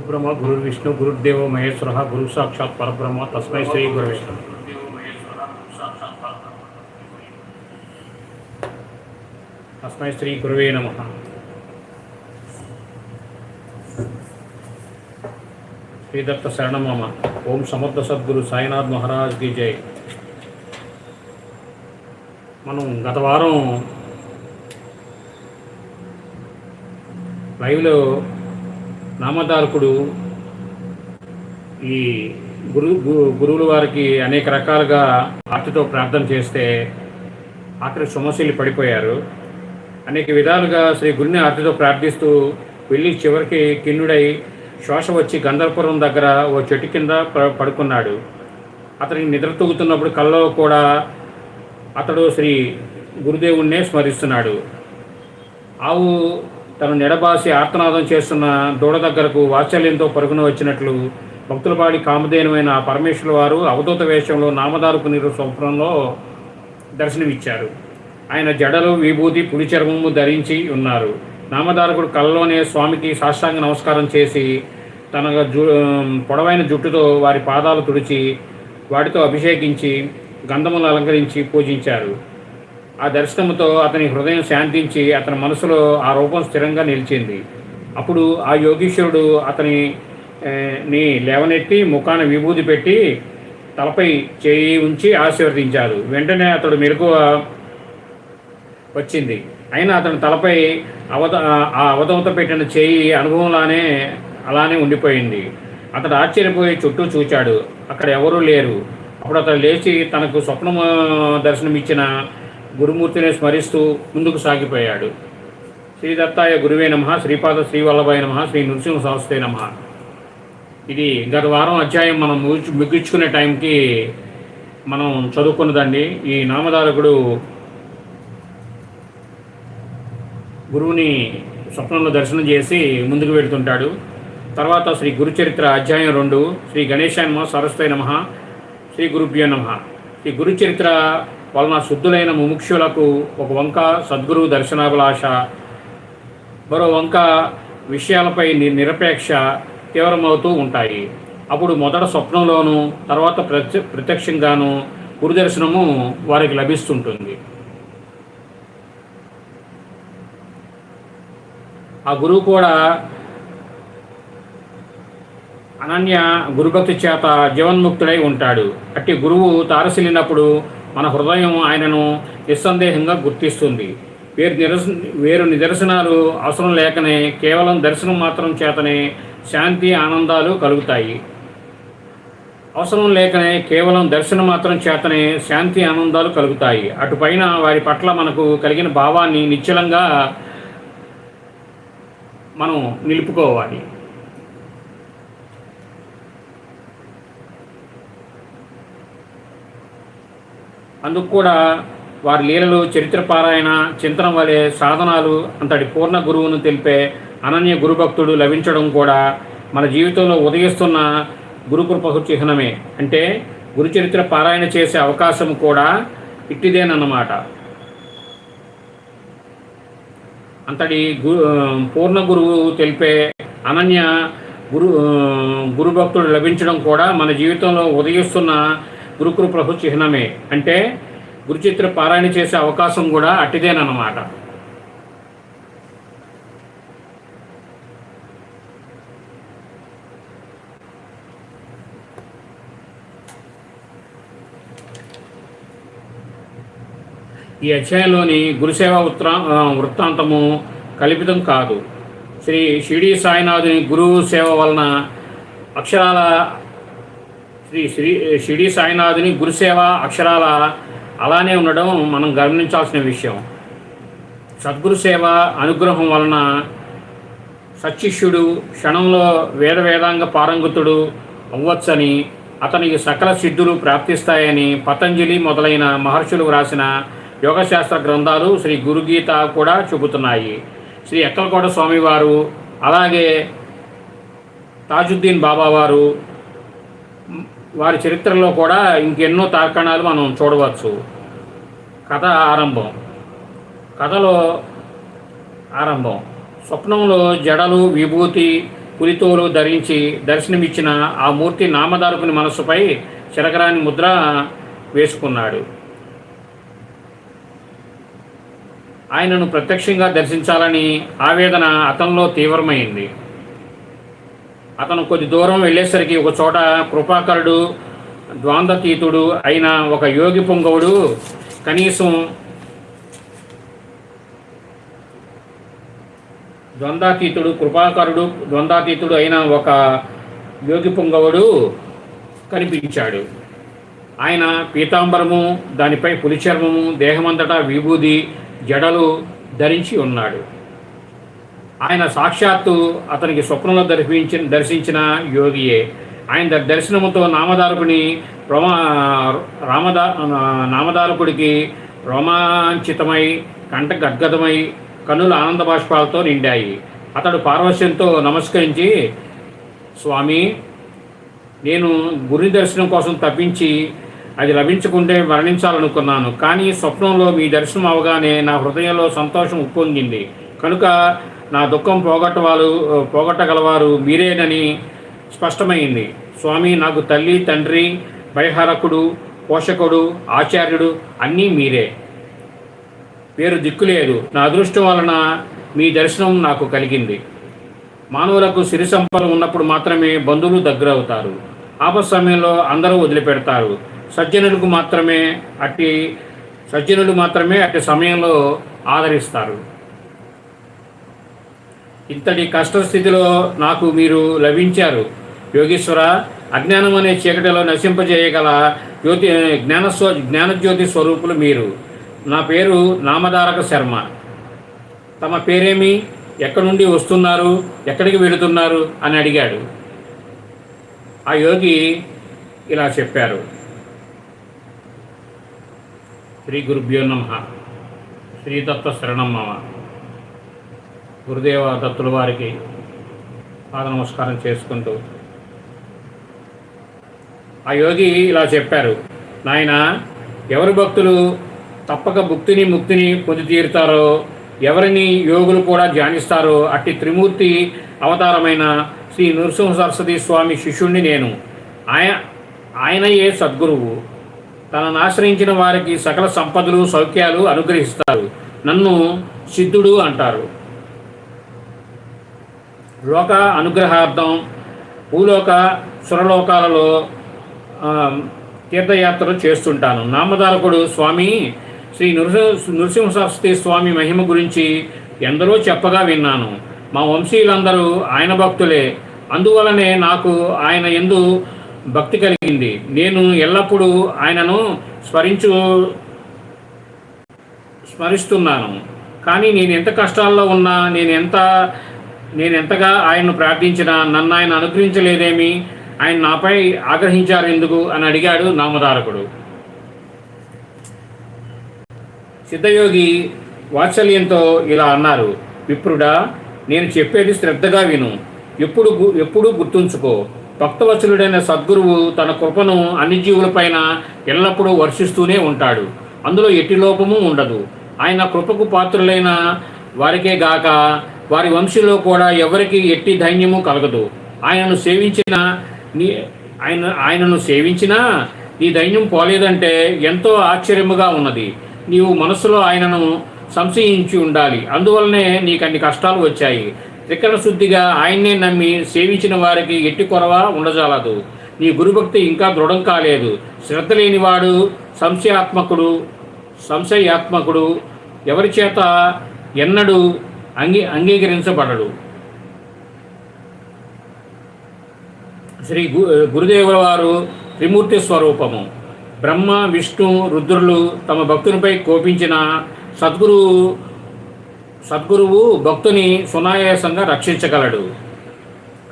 గురుబ్రహ్మ గురుర్విష్ణు గురుర్దేవ మహేశ్వర గురు సాక్షాత్ పరబ్రహ్మ తస్మై శ్రీ గురు తస్మై శ్రీ గురువే నమ. శ్రీదత్త శరణమామ ఓం సమర్థ సద్గురు సాయినాథ్ మహారాజ్కి జై. మనం గత వారం లైవ్లో నామధారకుడు ఈ గురు గు- గురువుల వారికి అనేక రకాలుగా ఆర్తితో ప్రార్థన చేస్తే ఆఖరి సమస్యలు పడిపోయారు. అనేక విధాలుగా శ్రీ గురుని ఆర్తితో ప్రార్థిస్తూ వెళ్ళి చివరికి కిన్నుడై శ్వాస వచ్చి గంధర్పురం దగ్గర ఓ చెట్టు కింద ప- పడుకున్నాడు. అతనికి నిద్ర తూగుతున్నప్పుడు కళ్ళలో కూడా అతడు శ్రీ గురుదేవుణ్ణే స్మరిస్తున్నాడు. ఆవు తను నెడబాసి ఆర్తనాదం చేస్తున్న దూడ దగ్గరకు వాత్సల్యంతో పరుగున వచ్చినట్లు భక్తులపాడి కామధేనువైన ఆ పరమేశ్వరుల వారు అవధూత వేషంలో నామదారుకు నీరు స్వప్నంలో దర్శనమిచ్చారు. ఆయన జడలు విభూతి పులి చర్మము ధరించి ఉన్నారు. నామదారకుడు కళ్ళలోనే స్వామికి సాష్టాంగ నమస్కారం చేసి తన జు పొడవైన జుట్టుతో వారి పాదాలు తుడిచి వాటితో అభిషేకించి గంధములు అలంకరించి పూజించారు. ఆ దర్శనంతో అతని హృదయం శాంతించి అతని మనసులో ఆ రూపం స్థిరంగా నిలిచింది. అప్పుడు ఆ యోగీశ్వరుడు అతని ని లేవనెత్తి ముఖాన విభూతి పెట్టి తలపై చేయి ఉంచి ఆశీర్వదించారు వెంటనే అతడు మెలకువ వచ్చింది. అయినా అతని తలపై అవత ఆ అవధవత పెట్టిన చేయి అనుభవంలానే అలానే ఉండిపోయింది. అతడు ఆశ్చర్యపోయి చుట్టూ చూచాడు. అక్కడ ఎవరూ లేరు. అప్పుడు అతడు లేచి తనకు స్వప్న దర్శనమిచ్చిన గురుమూర్తిని స్మరిస్తూ ముందుకు సాగిపోయాడు. శ్రీ దత్తాయ గురువే నమ శ్రీపాద శ్రీవల్లభాయ నమ శ్రీ నృసింహ సంస్థే నమ. ఇది గత వారం అధ్యాయం మనం ముగించు ముగించుకునే టైంకి మనం చదువుకున్నదండి. ఈ నామధారకుడు గురువుని స్వప్నంలో దర్శనం చేసి ముందుకు వెళుతుంటాడు. తర్వాత శ్రీ గురుచరిత్ర అధ్యాయం రెండు శ్రీ గణేశాయ నమ సరస్వతి నమ శ్రీ గురుభ్యో నమ. ఈ గురుచరిత్ర వలన శుద్ధులైన ముముక్షులకు ఒక వంక సద్గురు దర్శనాభిలాష మరో వంక విషయాలపై ని- నిరపేక్ష తీవ్రమవుతూ ఉంటాయి. అప్పుడు మొదట స్వప్నంలోనూ తర్వాత ప్రత్య ప్రత్యక్షంగాను గురుదర్శనము వారికి లభిస్తుంటుంది. ఆ గురువు కూడా అనన్య గురుభక్తి చేత జీవన్ముక్తుడై ఉంటాడు. అట్టి గురువు తారసిల్లినప్పుడు మన హృదయం ఆయనను నిస్సందేహంగా గుర్తిస్తుంది. వేరు నిరస వేరు నిదర్శనాలు అవసరం లేకనే కేవలం దర్శనం మాత్రం చేతనే శాంతి ఆనందాలు కలుగుతాయి. అవసరం లేకనే కేవలం దర్శనం మాత్రం చేతనే శాంతి ఆనందాలు కలుగుతాయి. అటుపైన వారి పట్ల మనకు కలిగిన భావాన్ని నిశ్చలంగా మనం నిలుపుకోవాలి. అందుకు కూడా వారి లీలలు చరిత్ర పారాయణ చింతన వలె సాధనాలు అంతటి పూర్ణ గురువును తెలిపే అనన్య గురుభక్తుడు లభించడం కూడా మన జీవితంలో ఉదయిస్తున్న గురుకృపకు చిహ్నమే అంటే గురుచరిత్ర పారాయణ చేసే అవకాశం కూడా ఇట్టిదేనన్నమాట. అంతటి గు పూర్ణ గురువు తెలిపే అనన్య గురు గురుభక్తుడు లభించడం కూడా మన జీవితంలో ఉదయిస్తున్న గురుకృపకు చిహ్నమే. అంటే గురుచిత్ర పారాయణ చేసే అవకాశం కూడా అట్టిదేనన్నమాట ఈ అధ్యాయంలోని గురుసేవ ఉత్రా వృత్తాంతము కల్పితం కాదు. శ్రీ షిరిడి సాయినాథుని గురువు సేవ వలన అక్షరాల శ్రీ శ్రీ షిరిడి సాయినాథుని గురుసేవ అక్షరాల అలానే ఉండడం మనం గమనించాల్సిన విషయం. సద్గురు సేవ అనుగ్రహం వలన సత్శిష్యుడు క్షణంలో వేద వేదాంగ పారంగతుడు అవ్వచ్చని అతనికి సకల సిద్ధులు ప్రాప్తిస్తాయని పతంజలి మొదలైన మహర్షులు వ్రాసిన యోగశాస్త్ర గ్రంథాలు శ్రీ గురుగీత కూడా చెబుతున్నాయి శ్రీ ఎక్కలకోట స్వామివారు అలాగే తాజుద్దీన్ బాబావారు వారి చరిత్రలో కూడా ఇంకెన్నో తార్కణాలు మనం చూడవచ్చు. కథ ఆరంభం. కథలో ఆరంభం. స్వప్నంలో జడలు విభూతి పులితోలు ధరించి దర్శనమిచ్చిన ఆ మూర్తి నామధారకుని మనస్సుపై చిరకరాని ముద్ర వేసుకున్నాడు. ఆయనను ప్రత్యక్షంగా దర్శించాలని ఆవేదన అతనిలో తీవ్రమైంది. అతను కొద్ది దూరం వెళ్ళేసరికి ఒక చోట కృపాకరుడు ద్వంద్వతీతుడు అయిన ఒక యోగి పొంగవుడు కనీసం ద్వంద్వాతీతుడు కృపాకరుడు ద్వంద్వాతీతుడు అయిన ఒక యోగి పొంగవుడు కనిపించాడు. ఆయన పీతాంబరము దానిపై పులిచర్మము దేహమంతటా విభూది జడలు ధరించి ఉన్నాడు. ఆయన సాక్షాత్తు అతనికి స్వప్నంలో దర్శించిన దర్శించిన యోగియే. ఆయన ద- దర్శనముతో నామధారకుని రోమా రామదా నామధారకుడికి రోమాంచితమై కంట గద్గదమై కన్నుల ఆనంద బాష్పాలతో నిండాయి. అతడు పార్వశ్యంతో నమస్కరించి స్వామి నేను గురి దర్శనం కోసం తప్పించి అది లభించకుంటే మరణించాలనుకున్నాను. కానీ స్వప్నంలో మీ దర్శనం అవగానే నా హృదయంలో సంతోషం ఉప్పొంగింది. కనుక నా దుఃఖం పోగొట్టవారు పోగొట్టగలవారు మీరేనని స్పష్టమైంది. స్వామి నాకు తల్లి తండ్రి భయహరకుడు పోషకుడు ఆచార్యుడు అన్నీ మీరే. పేరు దిక్కులేదు. నా అదృష్టం వలన మీ దర్శనం నాకు కలిగింది. మానవులకు సిరి సంపద ఉన్నప్పుడు మాత్రమే బంధువులు దగ్గరవుతారు ఆపద సమయంలో అందరూ వదిలిపెడతారు. సజ్జనులకు మాత్రమే అట్టి సజ్జనులు మాత్రమే అట్టి సమయంలో ఆదరిస్తారు. ఇంతటి కష్టస్థితిలో నాకు మీరు లభించారు. యోగేశ్వర అజ్ఞానం అనే చీకటిలో నశింపజేయగల జ్యోతి జ్ఞానస్వ జ్ఞానజ్యోతి స్వరూపులు మీరు. నా పేరు నామధారక శర్మ. తమ పేరేమి? ఎక్కడి నుండి వస్తున్నారు? ఎక్కడికి వెళుతున్నారు? అని అడిగాడు. ఆ యోగి ఇలా చెప్పారు. శ్రీ గురుభ్యో నమ. శ్రీతత్వ శరణం మమ. గురుదేవ దత్తుల వారికి పాద నమస్కారం చేసుకుంటూ ఆ యోగి ఇలా చెప్పారు నాయన ఎవరి భక్తులు తప్పక భుక్తిని ముక్తిని పొంది తీరుతారో ఎవరిని యోగులు కూడా ధ్యానిస్తారో అట్టి త్రిమూర్తి అవతారమైన శ్రీ నృసింహ సరస్వతి స్వామి శిష్యుణ్ణి నేను. ఆయన ఆయనయే సద్గురువు. తనను ఆశ్రయించిన వారికి సకల సంపదలు సౌఖ్యాలు అనుగ్రహిస్తారు. నన్ను సిద్ధుడు అంటారు. లోక అనుగ్రహార్థం భూలోక సురలోకాలలో తీర్థయాత్రలు చేస్తుంటాను. నామధారకుడు స్వామి శ్రీ నృసింహ నృసింహ సరస్వతి స్వామి మహిమ గురించి ఎందరో చెప్పగా విన్నాను. మా వంశీయులందరూ ఆయన భక్తులే. అందువలనే నాకు ఆయన ఎందు భక్తి కలిగింది. నేను ఎల్లప్పుడూ ఆయనను స్మరించు స్మరిస్తున్నాను. కానీ నేను ఎంత కష్టాల్లో ఉన్నా నేను ఎంత నేను ఎంతగా ఆయన్ను ప్రార్థించినా నన్ను ఆయన అనుగ్రహించలేదేమి? ఆయన నాపై ఆగ్రహించారు ఎందుకు? అని అడిగాడు నామధారకుడు. సిద్ధయోగి వాత్సల్యంతో ఇలా అన్నారు విప్రుడా నేను చెప్పేది శ్రద్ధగా విను. ఎప్పుడు గు- ఎప్పుడూ గుర్తుంచుకో. భక్తవత్సలుడైన సద్గురువు తన కృపను అన్ని జీవులపైన ఎల్లప్పుడూ వర్షిస్తూనే ఉంటాడు. అందులో ఎట్టి లోపము ఉండదు. ఆయన కృపకు పాత్రులైన వారికే గాక వారి వంశంలో కూడా ఎవరికి ఎట్టి ధైన్యము కలగదు. ఆయనను సేవించిన నీ ఆయన ఆయనను సేవించినా నీ దైన్యం పోలేదంటే ఎంతో ఆశ్చర్యముగా ఉన్నది. నీవు మనసులో ఆయనను సంశయించి ఉండాలి. అందువలనే నీకు అన్ని కష్టాలు వచ్చాయి. త్రికరణ శుద్ధిగా ఆయన్నే నమ్మి సేవించిన వారికి ఎట్టి కొరవ ఉండజాలదు. నీ గురుభక్తి ఇంకా దృఢం కాలేదు. శ్రద్ధ లేనివాడు సంశయాత్మకుడు సంశయాత్మకుడు ఎవరి చేత ఎన్నడూ అంగీ అంగీకరించబడడు. శ్రీ గు గురుదేవుల వారు త్రిమూర్తి స్వరూపము. బ్రహ్మ విష్ణు రుద్రులు తమ భక్తునిపై కోపించిన సద్గురు సద్గురువు భక్తుని సునాయాసంగా రక్షించగలడు.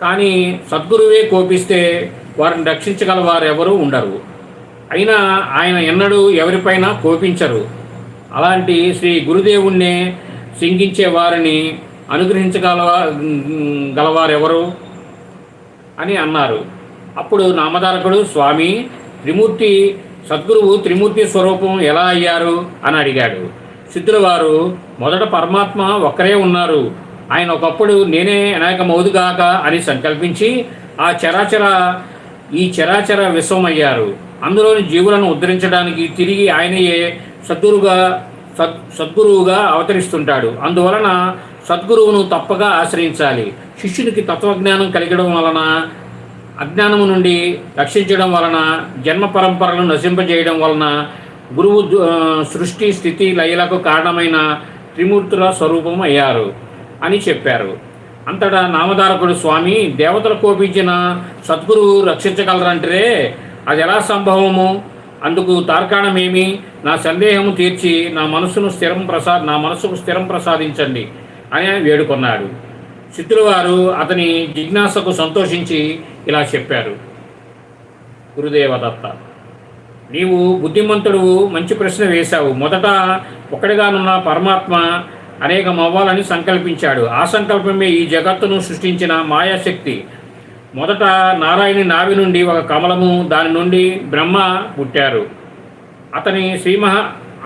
కానీ సద్గురువే కోపిస్తే వారిని రక్షించగల ఎవరూ ఉండరు. అయినా ఆయన ఎన్నడూ ఎవరిపైన కోపించరు. అలాంటి శ్రీ గురుదేవుణ్ణే సింగించే వారిని అనుగ్రహించగల గలవారెవరు అని అన్నారు. అప్పుడు నామధారకుడు స్వామి త్రిమూర్తి సద్గురువు త్రిమూర్తి స్వరూపం ఎలా అయ్యారు? అని అడిగాడు. సిద్ధుల వారు మొదట పరమాత్మ ఒక్కరే ఉన్నారు. ఆయన ఒకప్పుడు నేనే అనేకమవుదుగాక అని సంకల్పించి ఆ చరాచర ఈ చరాచర విశ్వమయ్యారు. అందులోని జీవులను ఉద్ధరించడానికి తిరిగి ఆయనయే సద్గురుగా సద్ సద్గురువుగా అవతరిస్తుంటాడు. అందువలన సద్గురువును తప్పగా ఆశ్రయించాలి. శిష్యునికి తత్వజ్ఞానం కలిగడం వలన అజ్ఞానము నుండి రక్షించడం వలన జన్మ పరంపరలను నశింపజేయడం వలన గురువు దు- సృష్టి స్థితి లయలకు కారణమైన త్రిమూర్తుల స్వరూపం అయ్యారు అని చెప్పారు. అంతటా నామధారకుడు స్వామి దేవతలు కోపించిన సద్గురువు రక్షించగలరంటే అది ఎలా సంభవము? అందుకు తార్కాణమేమి? నా సందేహము తీర్చి నా మనసును స్థిరం ప్రసాద్ నా మనసుకు స్థిరం ప్రసాదించండి అని ఆయన వేడుకొన్నాడు. చిత్రుల వారు అతని జిజ్ఞాసకు సంతోషించి ఇలా చెప్పారు. గురుదేవదత్త నీవు బుద్ధిమంతుడు మంచి ప్రశ్న వేశావు. మొదట ఒక్కడిగానున్న పరమాత్మ అనేకం అవ్వాలని సంకల్పించాడు. ఆ సంకల్పమే ఈ జగత్తును సృష్టించిన మాయాశక్తి. మొదట నారాయణి నావి నుండి ఒక కమలము దాని నుండి బ్రహ్మ పుట్టారు. అతని శ్రీమహ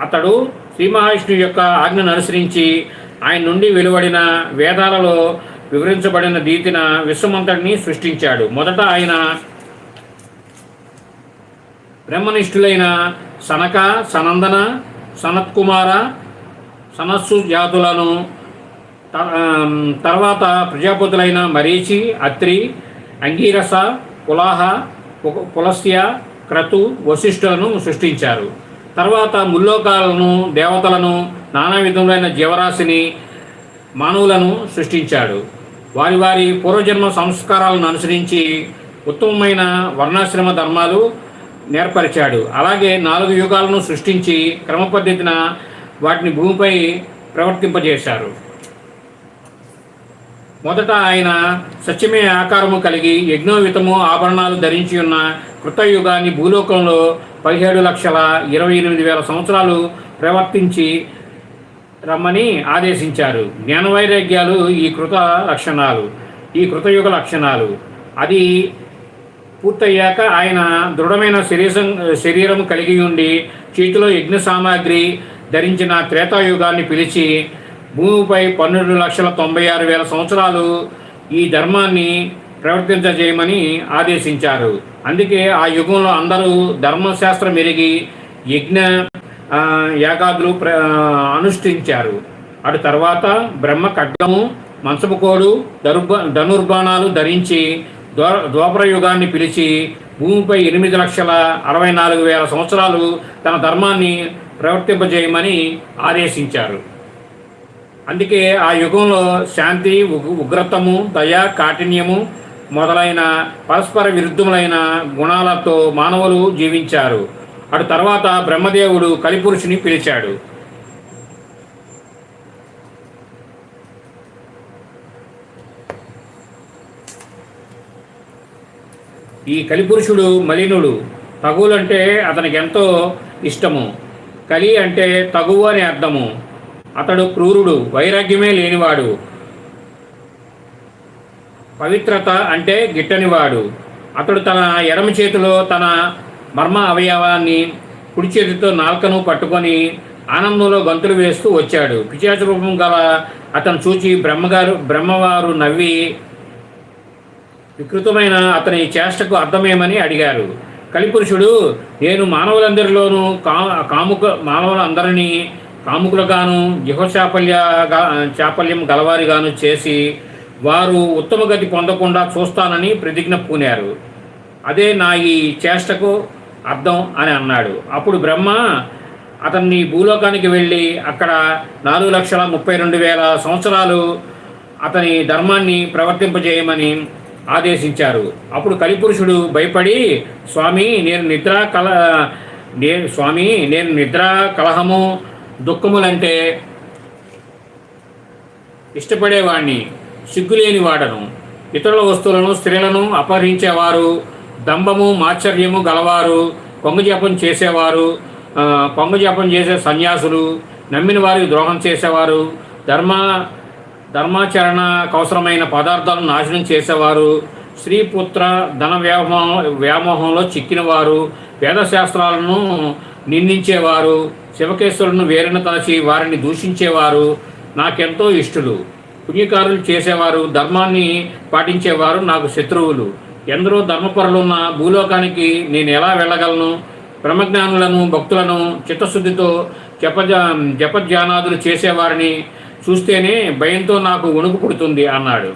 అతడు శ్రీ మహావిష్ణువు యొక్క ఆజ్ఞను అనుసరించి ఆయన నుండి వెలువడిన వేదాలలో వివరించబడిన దీతిన విశ్వమంతటిని సృష్టించాడు. మొదట ఆయన బ్రహ్మనిష్ఠులైన సనక సనందన సనత్కుమార సనస్సు జాతులను తర్వాత ప్రజాపతులైన మరీచి అత్రి అంగీరస పులాహ పులస్య క్రతు వశిష్ఠులను సృష్టించారు. తర్వాత ముల్లోకాలను దేవతలను నానా విధములైన జీవరాశిని మానవులను సృష్టించాడు. వారి వారి పూర్వజన్మ సంస్కారాలను అనుసరించి ఉత్తమమైన వర్ణాశ్రమ ధర్మాలు నేర్పరిచాడు. అలాగే నాలుగు యుగాలను సృష్టించి క్రమపద్ధతిన వాటిని భూమిపై ప్రవర్తింపజేశారు. మొదట ఆయన సత్యమే ఆకారము కలిగి యజ్ఞోవితము ఆభరణాలు ధరించి ఉన్న కృతయుగాన్ని భూలోకంలో పదిహేడు లక్షల ఇరవై ఎనిమిది వేల సంవత్సరాలు ప్రవర్తించి రమ్మని ఆదేశించారు. జ్ఞానవైరాగ్యాలు ఈ కృత లక్షణాలు ఈ కృతయుగ లక్షణాలు. అది పూర్తయ్యాక ఆయన దృఢమైన శరీరం శరీరం కలిగి ఉండి చేతిలో యజ్ఞ సామాగ్రి ధరించిన త్రేతాయుగాన్ని పిలిచి భూమిపై పన్నెండు లక్షల తొంభై ఆరు వేల సంవత్సరాలు ఈ ధర్మాన్ని ప్రవర్తించజేయమని ఆదేశించారు. అందుకే ఆ యుగంలో అందరూ ధర్మశాస్త్రం ఎరిగి యజ్ఞ యాగాదులు ప్ర అనుష్ఠించారు. అటు తర్వాత బ్రహ్మ ఖడ్గము మంచపుకోడు దరుబ ధనుర్బాణాలు ధరించి ద్వా ద్వాపర యుగాన్ని పిలిచి భూమిపై ఎనిమిది లక్షల అరవై నాలుగు వేల సంవత్సరాలు తన ధర్మాన్ని ప్రవర్తింపజేయమని ఆదేశించారు. అందుకే ఆ యుగంలో శాంతి ఉగ్రతము దయ కాఠిన్యము మొదలైన పరస్పర విరుద్ధములైన గుణాలతో మానవులు జీవించారు. అటు తర్వాత బ్రహ్మదేవుడు కలిపురుషుని పిలిచాడు. ఈ కలిపురుషుడు మలినుడు. తగులంటే అతనికి ఎంతో ఇష్టము. కలి అంటే తగువు అని అర్థము. అతడు క్రూరుడు వైరాగ్యమే లేనివాడు. పవిత్రత అంటే గిట్టనివాడు. అతడు తన ఎడమ చేతిలో తన మర్మ అవయవాన్ని కుడి చేతితో నాల్కను పట్టుకొని ఆనందంలో గంతులు వేస్తూ వచ్చాడు. పిచాచ రూపం గల అతను చూచి బ్రహ్మగారు బ్రహ్మవారు నవ్వి వికృతమైన అతని చేష్టకు అర్థమేమని అడిగారు. కలిపురుషుడు నేను మానవులందరిలోనూ కా కాముక మానవులందరినీ కాముకులుగాను యుహశాపల్య చాపల్యం గలవారిగాను చేసి వారు ఉత్తమ గతి పొందకుండా చూస్తానని ప్రతిజ్ఞ పూనారు. అదే నా ఈ చేష్టకు అర్థం అని అన్నాడు. అప్పుడు బ్రహ్మ అతన్ని భూలోకానికి వెళ్ళి అక్కడ నాలుగు లక్షల ముప్పై రెండు వేల సంవత్సరాలు అతని ధర్మాన్ని ప్రవర్తింపజేయమని ఆదేశించారు. అప్పుడు కలిపురుషుడు భయపడి స్వామి నేను నిద్ర కల నే స్వామి నేను నిద్ర కలహము దుఃఖములంటే ఇష్టపడేవాణ్ణి సిగ్గులేని వాడను. ఇతరుల వస్తువులను స్త్రీలను అపహరించేవారు దంభము మాచర్యము గలవారు కొంగజపం చేసేవారు ఆ, కొంగజపం చేసే సన్యాసులు నమ్మిన వారికి ద్రోహం చేసేవారు ధర్మ ధర్మాచరణ అవసరమైన పదార్థాలను నాశనం చేసేవారు స్త్రీపుత్ర ధన వ్యామోహం వ్యామోహంలో చిక్కినవారు వేదశాస్త్రాలను నిందించేవారు శివకేశ్వరులను వేరణ తలచి వారిని దూషించేవారు నాకెంతో ఇష్టలు. పుణ్యకారులు చేసేవారు ధర్మాన్ని పాటించేవారు నాకు శత్రువులు. ఎందరో ధర్మపరులున్న భూలోకానికి నేను ఎలా వెళ్ళగలను? బ్రహ్మజ్ఞానులను భక్తులను చిత్తశుద్ధితో జప జపధ్యానాదులు చేసేవారిని చూస్తేనే భయంతో నాకు వణుకు పుడుతుంది అన్నాడు.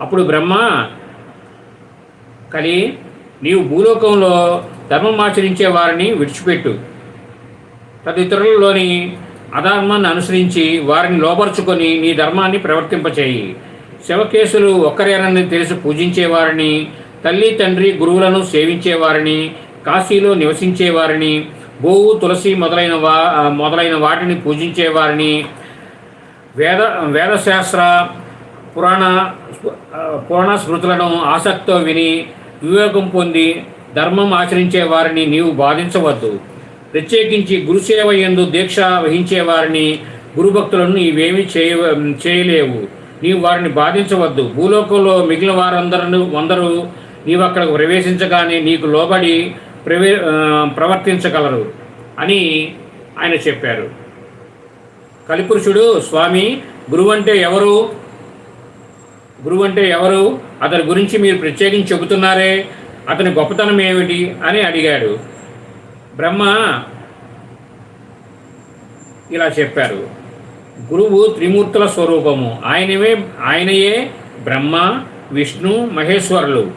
అప్పుడు బ్రహ్మ కలి నీవు భూలోకంలో ధర్మం ఆచరించే వారిని విడిచిపెట్టు. తదితరులలోని అధర్మాన్ని అనుసరించి వారిని లోపరుచుకొని నీ ధర్మాన్ని ప్రవర్తింపచేయి. శివకేశులు ఒక్కరేనని తెలిసి పూజించేవారిని తల్లి తండ్రి గురువులను సేవించేవారిని కాశీలో నివసించేవారిని గోవు తులసి మొదలైన వా మొదలైన వాటిని పూజించేవారిని వేద వేదశాస్త్ర పురాణ పురాణ స్మృతులను ఆసక్తితో విని వివేకం పొంది ధర్మం ఆచరించే వారిని నీవు బాధించవద్దు. ప్రత్యేకించి గురుసేవ ఎందు దీక్ష వహించే వారిని గురుభక్తులను ఇవేమి చేయ చేయలేవు. నీవు వారిని బాధించవద్దు. భూలోకంలో మిగిలిన వారందరూ అందరూ నీవు అక్కడికి ప్రవేశించగానే నీకు లోబడి ప్రవే ప్రవర్తించగలరు అని ఆయన చెప్పారు. కలిపురుషుడు స్వామి గురువు అంటే ఎవరు? గురువు అంటే ఎవరు? అతని గురించి మీరు ప్రత్యేకించి చెబుతున్నారే? అతని గొప్పతనం ఏమిటి? అని అడిగాడు. బ్రహ్మ ఇలా చెప్పారు. గురువు త్రిమూర్తుల స్వరూపము. ఆయనవే ఆయనయే బ్రహ్మ విష్ణు మహేశ్వరులు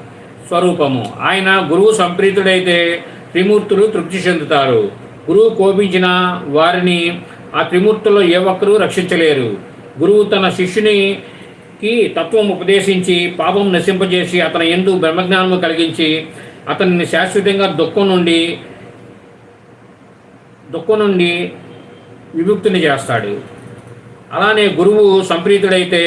స్వరూపము. ఆయన గురువు సంప్రీతుడైతే త్రిమూర్తులు తృప్తి చెందుతారు. గురువు కోపించిన వారిని ఆ త్రిమూర్తుల్లో ఏ ఒక్కరూ రక్షించలేరు. గురువు తన శిష్యునికి తత్వం ఉపదేశించి పాపం నశింపజేసి అతని ఎందు బ్రహ్మజ్ఞానం కలిగించి అతన్ని శాశ్వతంగా దుఃఖం నుండి దుఃఖం నుండి విముక్తిని చేస్తాడు. అలానే గురువు సంప్రీతుడైతే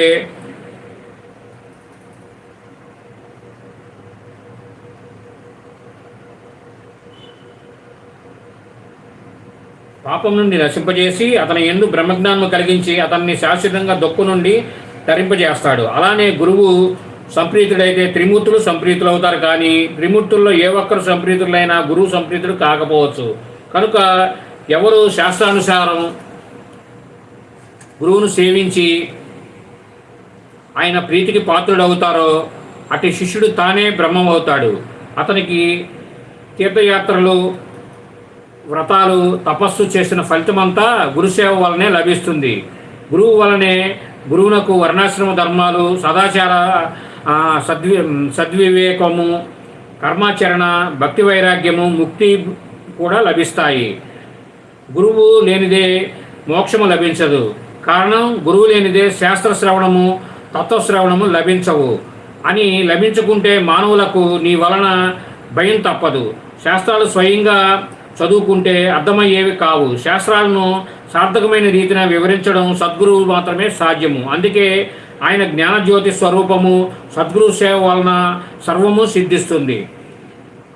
పాపం నుండి నశింపజేసి అతని ఎందు బ్రహ్మజ్ఞానం కలిగించి అతన్ని శాశ్వతంగా దుఃఖం నుండి తరింపజేస్తాడు. అలానే గురువు సంప్రీతుడైతే త్రిమూర్తులు సంప్రీతులు అవుతారు కానీ త్రిమూర్తుల్లో ఏ ఒక్కరు సంప్రీతులైనా గురువు సంప్రీతుడు కాకపోవచ్చు. కనుక ఎవరు శాస్త్రానుసారం గురువును సేవించి ఆయన ప్రీతికి పాత్రుడవుతారో అటు శిష్యుడు తానే బ్రహ్మం అవుతాడు అతనికి తీర్థయాత్రలు వ్రతాలు తపస్సు చేసిన ఫలితమంతా గురుసేవ వలనే లభిస్తుంది. గురువు వలనే గురువునకు వర్ణాశ్రమ ధర్మాలు సదాచార సద్వి సద్వివేకము కర్మాచరణ భక్తి వైరాగ్యము ముక్తి కూడా లభిస్తాయి. గురువు లేనిదే మోక్షము లభించదు. కారణం గురువు లేనిదే శాస్త్రశ్రవణము తత్వశ్రవణము లభించవు. అని లభించుకుంటే మానవులకు నీ వలన భయం తప్పదు. శాస్త్రాలు స్వయంగా చదువుకుంటే అర్థమయ్యేవి కావు. శాస్త్రాలను సార్థకమైన రీతిన వివరించడం సద్గురువు మాత్రమే సాధ్యము. అందుకే ఆయన జ్ఞానజ్యోతి స్వరూపము సద్గురు సేవ వలన సర్వము సిద్ధిస్తుంది.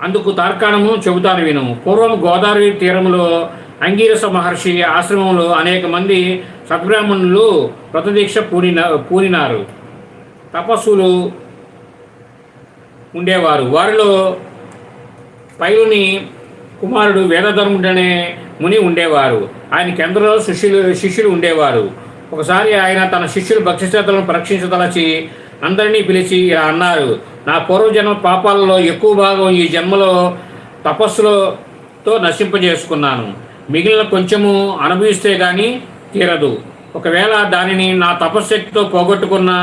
అందుకు తార్కాణము చెబుతాను విను. పూర్వం గోదావరి తీరంలో అంగీరస మహర్షి ఆశ్రమంలో అనేక మంది సద్బ్రాహ్మణులు వ్రతదీక్ష పూనిన పూనినారు తపస్సులు ఉండేవారు. వారిలో పైలుని కుమారుడు వేదధర్ముడనే ముని ఉండేవారు. ఆయనకి ఎందరో శిష్యులు శిష్యులు ఉండేవారు. ఒకసారి ఆయన తన శిష్యుల భక్తిశ్రద్ధలను పరీక్షించదలచి అందరినీ పిలిచి ఇలా అన్నారు నా పూర్వజన్మ పాపాలలో ఎక్కువ భాగం ఈ జన్మలో తపస్సులతో నశింపజేసుకున్నాను. మిగిలిన కొంచెము అనుభవిస్తే కానీ తీరదు. ఒకవేళ దానిని నా తపశ్శక్తితో పోగొట్టుకున్నా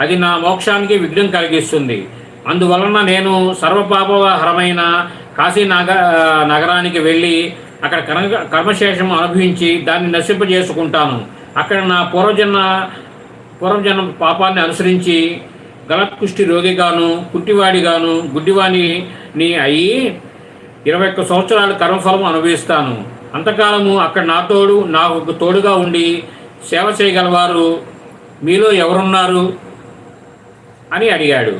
అది నా మోక్షానికి విఘ్నం కలిగిస్తుంది. అందువలన నేను సర్వపాపహరమైన కాశీ నగ నగరానికి వెళ్ళి అక్కడ కర్మ కర్మశేషం అనుభవించి దాన్ని నశింపజేసుకుంటాను అక్కడ నా పూర్వజన్మ పూర్వజన్మ పాపాన్ని అనుసరించి గలత్కుష్టి రోగిగాను కుట్టివాడిగాను గుడ్డివాణిని అయ్యి ఇరవై ఒక్క సంవత్సరాలు కర్మఫలం అనుభవిస్తాను. అంతకాలము అక్కడ నా తోడు నాకు తోడుగా ఉండి సేవ చేయగలవారు మీలో ఎవరున్నారు? అని అడిగాడు.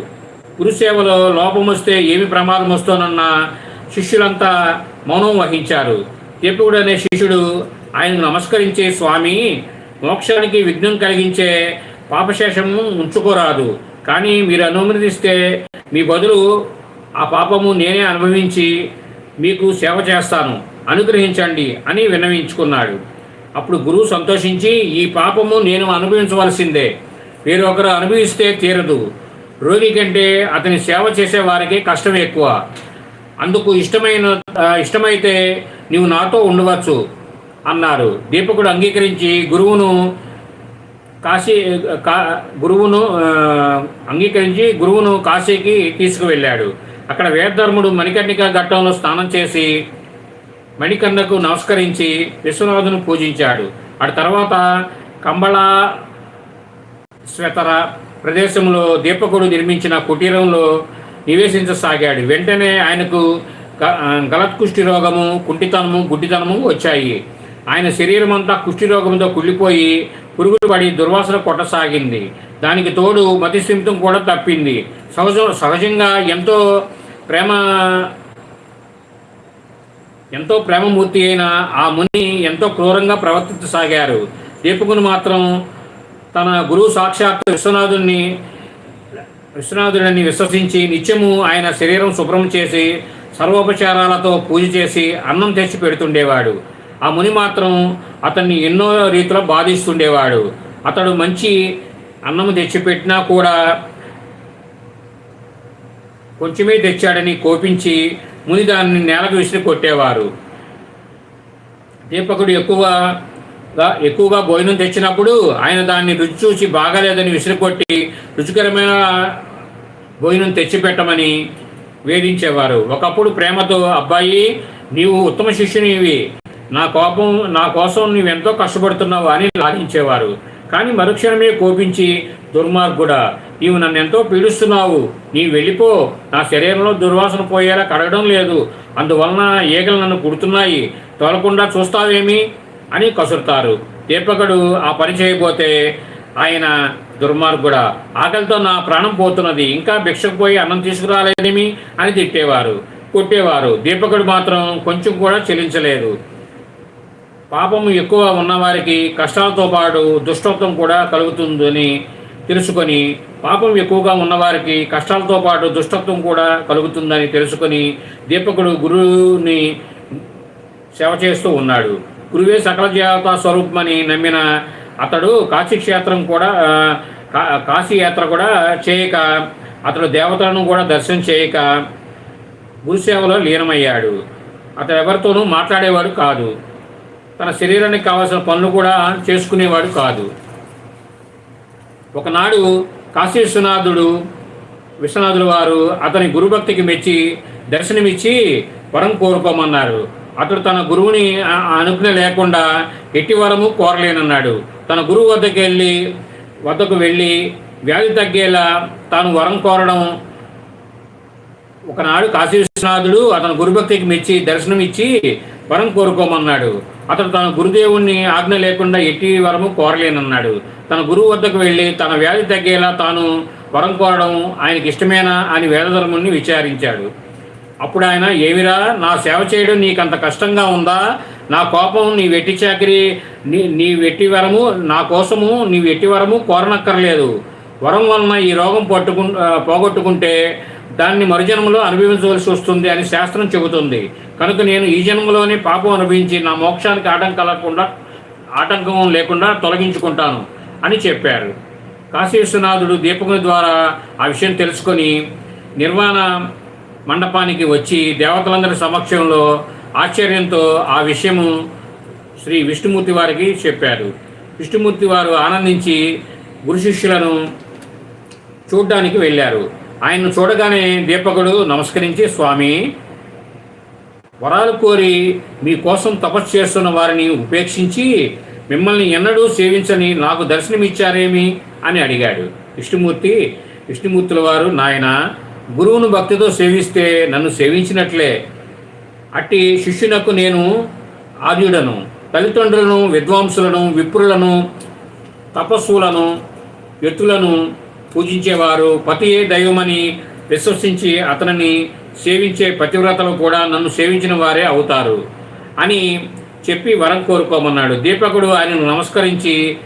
గురుసేవలో లోపం వస్తే ఏమి ప్రమాదం వస్తోనన్న శిష్యులంతా మౌనం వహించారు. ఎప్పుడనే అనే శిష్యుడు ఆయనకు నమస్కరించే స్వామి మోక్షానికి విఘ్నం కలిగించే పాపశేషము ఉంచుకోరాదు. కానీ మీరు అనుమతిస్తే మీ బదులు ఆ పాపము నేనే అనుభవించి మీకు సేవ చేస్తాను. అనుగ్రహించండి అని విన్నవించుకున్నాడు. అప్పుడు గురువు సంతోషించి ఈ పాపము నేను అనుభవించవలసిందే. వేరొకరు అనుభవిస్తే తీరదు. రోగి కంటే అతని సేవ చేసే వారికి కష్టం ఎక్కువ. అందుకు ఇష్టమైన ఇష్టమైతే నీవు నాతో ఉండవచ్చు అన్నారు. దీపకుడు అంగీకరించి గురువును కాశీ కా గురువును అంగీకరించి గురువును కాశీకి తీసుకువెళ్ళాడు. అక్కడ వేదధర్ముడు మణికర్ణిక ఘట్టంలో స్నానం చేసి మణికర్ణకు నమస్కరించి విశ్వనాథును పూజించాడు. ఆ తర్వాత కంబళ శ్వేతర ప్రదేశంలో దీపకుడు నిర్మించిన కుటీరంలో నివేశించసాగాడు. వెంటనే ఆయనకు గ- ఆ, గలత్కుష్టి రోగము కుంటితనము గుడ్డితనము వచ్చాయి. ఆయన శరీరం అంతా కుష్టి రోగంతో కుళ్ళిపోయి పురుగులు పడి దుర్వాసన కొట్టసాగింది. దానికి తోడు మతిస్థిమితం కూడా తప్పింది. సహజ సహజంగా ఎంతో ప్రేమ ఎంతో ప్రేమమూర్తి అయిన ఆ ముని ఎంతో క్రూరంగా ప్రవర్తించసాగారు. దీపకుని మాత్రం తన గురువు సాక్షాత్ విశ్వనాథుని విశ్వనాథుడిని విశ్వసించి నిత్యము ఆయన శరీరం శుభ్రం చేసి సర్వోపచారాలతో పూజ చేసి అన్నం తెచ్చి పెడుతుండేవాడు. ఆ ముని మాత్రం అతన్ని ఎన్నో రీతిలో బాధిస్తుండేవాడు. అతడు మంచి అన్నం తెచ్చిపెట్టినా కూడా కొంచెమే తెచ్చాడని కోపించి ముని దాన్ని నేలకు విసిరి కొట్టేవారు. దీపకుడు ఎక్కువగా ఎక్కువగా భోజనం తెచ్చినప్పుడు ఆయన దాన్ని రుచి చూసి బాగాలేదని విసిరికొట్టి రుచికరమైన భోజనం తెచ్చిపెట్టమని వేధించేవారు. ఒకప్పుడు ప్రేమతో అబ్బాయి నీవు ఉత్తమ శిష్యునివి నా కోపం నా కోసం నువ్వెంతో కష్టపడుతున్నావు అని లాగించేవారు. కానీ మరుక్షణమే కోపించి దుర్మార్గుడా నీవు నన్ను ఎంతో పీడిస్తున్నావు. నీ వెళ్ళిపో. నా శరీరంలో దుర్వాసన పోయేలా కడగడం లేదు. అందువలన ఈగలు నన్ను కుడుతున్నాయి. తోలకుండా చూస్తావేమి? అని కసురుతారు. దీపకుడు ఆ పని చేయబోతే ఆయన దుర్మార్గుడా ఆకలితో నా ప్రాణం పోతున్నది. ఇంకా భిక్షకు పోయి అన్నం తీసుకురాలేదేమి? అని తిట్టేవారు. కొట్టేవారు. దీపకుడు మాత్రం కొంచెం కూడా చెల్లించలేదు పాపము ఎక్కువ ఉన్నవారికి కష్టాలతో పాటు దుష్టత్వం కూడా కలుగుతుందని తెలుసుకొని పాపం ఎక్కువగా ఉన్నవారికి కష్టాలతో పాటు దుష్టత్వం కూడా కలుగుతుందని తెలుసుకొని దీపకుడు గురువుని సేవ చేస్తూ ఉన్నాడు. గురువే సకల దేవతా స్వరూపమని నమ్మిన అతడు కాశీక్షేత్రం కూడా కా- కాశీ యాత్ర కూడా చేయక అతడు దేవతలను కూడా దర్శనం చేయక గురుసేవలో లీనమయ్యాడు. అతడు ఎవరితోనూ మాట్లాడేవాడు కాదు. తన శరీరానికి కావాల్సిన పనులు కూడా చేసుకునేవాడు కాదు. ఒకనాడు కాశీ విశ్వనాథుడు విశ్వనాథుల వారు అతని గురుభక్తికి మెచ్చి దర్శనమిచ్చి వరం కోరుకోమన్నారు. అతడు తన గురువుని అనుజ్ఞ లేకుండా ఎట్టి వరము కోరలేనన్నాడు. తన గురువు వద్దకు వెళ్ళి వద్దకు వెళ్ళి వ్యాధి తగ్గేలా తాను వరం కోరడం ఒకనాడు కాశీ విశ్వనాథుడు అతని గురుభక్తికి మెచ్చి దర్శనం ఇచ్చి వరం కోరుకోమన్నాడు. అతడు తన గురుదేవుణ్ణి ఆజ్ఞ లేకుండా ఎట్టి వరము కోరలేనన్నాడు. తన గురువు వద్దకు వెళ్ళి తన వ్యాధి తగ్గేలా తాను వరం కోరడం ఆయనకి ఇష్టమేనా అని వేదధర్ముని విచారించాడు. అప్పుడు ఆయన ఏమిరా నా సేవ చేయడం నీకు అంత కష్టంగా ఉందా? నా కోపం నీ వెట్టి చాకిరి నీ నీ వెట్టి వరము నా కోసము నీ వెట్టి వరము కోరనక్కర్లేదు. వరం వలన ఈ రోగం పట్టుకు పోగొట్టుకుంటే దాన్ని మరుజన్మలో అనుభవించవలసి వస్తుంది అని శాస్త్రం చెబుతుంది. కనుక నేను ఈ జన్మలోనే పాపం అనుభవించి నా మోక్షానికి ఆటంకం లేకుండా ఆటంకం లేకుండా తొలగించుకుంటాను. అని చెప్పారు. కాశీ విశ్వనాథుడు దీపకుని ద్వారా ఆ విషయం తెలుసుకొని నిర్వాణ మండపానికి వచ్చి దేవతలందరి సమక్షంలో ఆశ్చర్యంతో ఆ విషయము శ్రీ విష్ణుమూర్తి వారికి చెప్పారు. విష్ణుమూర్తి వారు ఆనందించి గురు శిష్యులను చూడ్డానికి వెళ్ళారు. ఆయన్ను చూడగానే దీపకుడు నమస్కరించి స్వామి వరాలు కోరి మీకోసం తపస్సు చేస్తున్న వారిని ఉపేక్షించి మిమ్మల్ని ఎన్నడూ సేవించని నాకు దర్శనమిచ్చారేమి? అని అడిగాడు. విష్ణుమూర్తి విష్ణుమూర్తుల వారు నాయన గురువును భక్తితో సేవిస్తే నన్ను సేవించినట్లే. అట్టి శిష్యునకు నేను ఆర్యుడను తల్లిదండ్రులను విద్వాంసులను విప్రులను తపస్సులను వ్యక్తులను పూజించేవారు. పతియే దైవమని విశ్వసించి అతనిని సేవించే పతివ్రతలు కూడా నన్ను సేవించిన వారే అవుతారు అని చెప్పి వరం కోరుకోమన్నాడు. దీపకుడు ఆయనను నమస్కరించి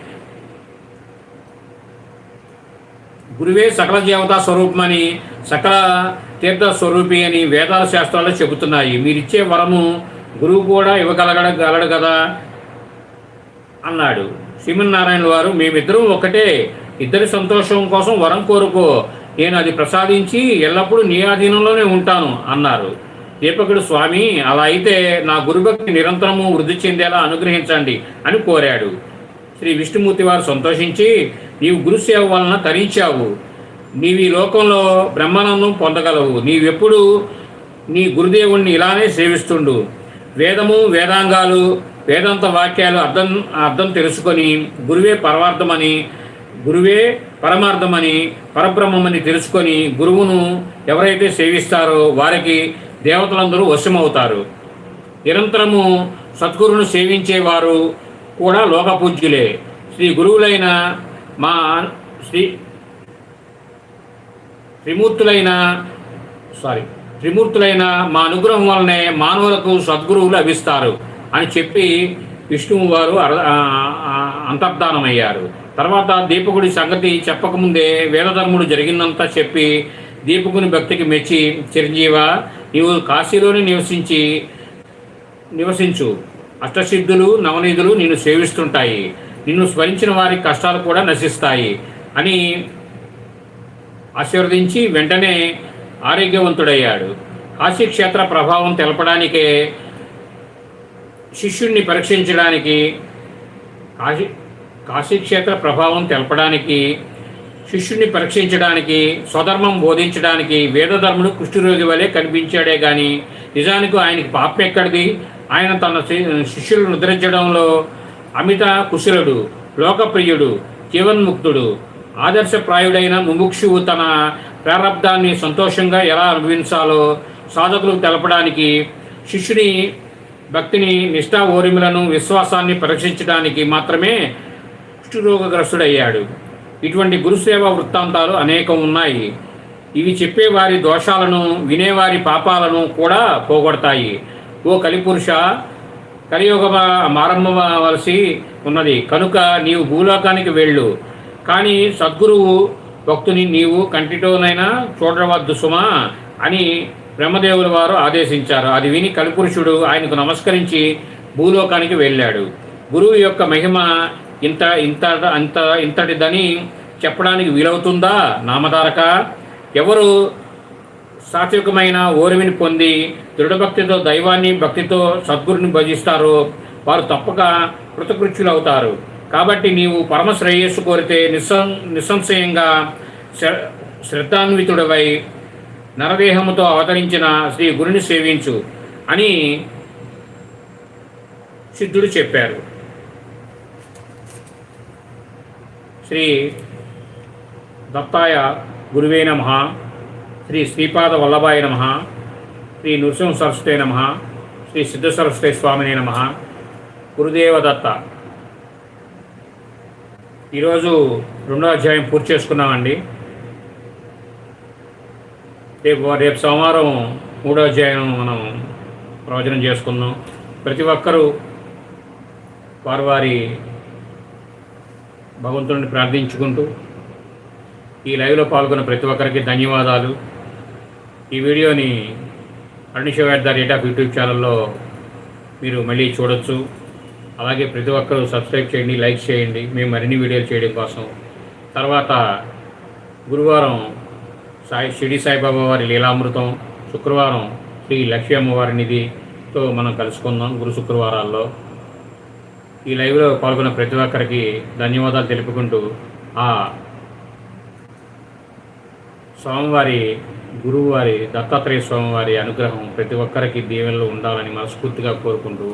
గురువే సకల దేవతా స్వరూపమని సకల తీర్థ స్వరూపి అని వేదాల శాస్త్రాలు చెబుతున్నాయి. మీరిచ్చే వరము గురువు కూడా ఇవ్వగలగడ గలడు కదా? అన్నాడు. శ్రీమన్నారాయణ వారు మేమిద్దరం ఒకటే ఇద్దరి సంతోషం కోసం వరం కోరుకో. నేను అది ప్రసాదించి ఎల్లప్పుడూ నీ ఆధీనంలోనే ఉంటాను అన్నారు. దీపకుడు స్వామి అలా అయితే నా గురుభక్తి నిరంతరము వృద్ధి చెందేలా అనుగ్రహించండి అని కోరాడు. శ్రీ విష్ణుమూర్తి వారు సంతోషించి నీవు గురుసేవ వలన తరించావు. నీవు ఈ లోకంలో బ్రహ్మానందం పొందగలవు. నీవెప్పుడు నీ గురుదేవుణ్ణి ఇలానే సేవిస్తుండు. వేదము వేదాంగాలు వేదాంత వాక్యాలు అర్థం అర్థం తెలుసుకొని గురువే పరమార్థమని గురువే పరమార్థమని పరబ్రహ్మమని తెలుసుకొని గురువును ఎవరైతే సేవిస్తారో వారికి దేవతలందరూ వశమవుతారు. నిరంతరము సద్గురును సేవించేవారు కూడా లోకపూజ్యులే. శ్రీ గురువులైన మా శ్రీ త్రిమూర్తులైన సారీ త్రిమూర్తులైన మా అనుగ్రహం వల్లనే మానవులకు సద్గురువులు లభిస్తారు అని చెప్పి విష్ణువు వారు అర- అంతర్ధానమయ్యారు. తర్వాత దీపకుడి సంగతి చెప్పకముందే వేదధర్ముడు జరిగిందంతా చెప్పి దీపకుని భక్తికి మెచ్చి చిరంజీవ నీవు కాశీలోనే నివసించి నివసించు. అష్టసిద్ధులు నవనిధులు నిన్ను సేవిస్తుంటాయి. నిన్ను స్మరించిన వారి కష్టాలు కూడా నశిస్తాయి అని ఆశీర్వదించి వెంటనే ఆరోగ్యవంతుడయ్యాడు. కాశీక్షేత్ర ప్రభావం తెలపడానికే శిష్యుణ్ణి పరీక్షించడానికి కాశీ కాశీక్షేత్ర ప్రభావం తెలపడానికి శిష్యుణ్ణి పరీక్షించడానికి స్వధర్మం బోధించడానికి వేదధర్ముడు కుష్ఠరోగి వలె కనిపించాడే కానీ నిజానికి ఆయనకి పాపం ఎక్కడిది? ఆయన తన శి- శిష్యులను నిద్రించడంలో అమిత కుశలుడు లోకప్రియుడు జీవన్ముక్తుడు ఆదర్శప్రాయుడైన ముముక్షువు తన ప్రారంధాన్ని సంతోషంగా ఎలా అనుభవించాలో సాధకులకు తెలపడానికి శిష్యుని భక్తిని నిష్ఠా ఓరిములను విశ్వాసాన్ని పరీక్షించడానికి మాత్రమే కుష్ఠరోగగ్రస్తుడయ్యాడు ఇటువంటి గురుసేవ వృత్తాంతాలు అనేకం ఉన్నాయి. ఇవి చెప్పేవారి దోషాలను వినేవారి పాపాలను కూడా పోగొడతాయి. ఓ కలిపురుష కలియుగ మారంభవలసి ఉన్నది. కనుక నీవు భూలోకానికి వెళ్ళు. కానీ సద్గురువు భక్తుని నీవు కంటిటోనైనా చూడవద్దు సుమా అని బ్రహ్మదేవుల వారు ఆదేశించారు. అది విని కలిపురుషుడు ఆయనకు నమస్కరించి భూలోకానికి వెళ్ళాడు. గురువు యొక్క మహిమ ఇంత ఇంత అంత ఇంతటిదని చెప్పడానికి వీలవుతుందా? నామధారక. ఎవరు సాత్వికమైన ఓరివిని పొంది దృఢభక్తితో దైవాన్ని భక్తితో సద్గురుని భజిస్తారో వారు తప్పక కృతకృత్యులవుతారు. కాబట్టి నీవు పరమ శ్రేయస్సు కోరితే నిస్సం నిస్సంశయంగా శ్ర- శ్రద్ధాన్వితుడవై నరదేహముతో అవతరించిన శ్రీ గురుని సేవించు అని సిద్ధుడు చెప్పారు. శ్రీ దత్తాయ గురువే నమ శ్రీ శ్రీపాద వల్లభాయ నమ శ్రీ నృసింహ సరస్వతే నమ శ్రీ సిద్ధ సరస్వతే స్వామినే నమ. గురుదేవ దత్త. ఈరోజు రెండో అధ్యాయం పూర్తి చేసుకున్నామండి. రేపు రేపు సోమవారం మూడో అధ్యాయం మనం ప్రవచనం చేసుకుందాం. ప్రతి ఒక్కరూ వారి వారి భగవంతుడిని ప్రార్థించుకుంటూ ఈ లైవ్లో పాల్గొన్న ప్రతి ఒక్కరికి ధన్యవాదాలు. ఈ వీడియోని అరుణిషవేట్ ద రేట్ ఆఫ్ యూట్యూబ్ ఛానల్లో మీరు మళ్ళీ చూడొచ్చు. అలాగే ప్రతి ఒక్కరూ సబ్స్క్రైబ్ చేయండి లైక్ చేయండి. మేము మరిన్ని వీడియోలు చేయడం కోసం. తర్వాత గురువారం సాయి షిరిడి సాయిబాబా వారి లీలామృతం శుక్రవారం శ్రీ లక్ష్మీ అమ్మవారి నిధితో మనం కలుసుకుందాం గురు శుక్రవారాల్లో. ఈ లైవ్లో పాల్గొన్న ప్రతి ఒక్కరికి ధన్యవాదాలు తెలుపుకుంటూ ఆ స్వామివారి గురువువారి దత్తాత్రేయ స్వామివారి అనుగ్రహం ప్రతి ఒక్కరికి దీవెనలో ఉండాలని మనస్ఫూర్తిగా కోరుకుంటూ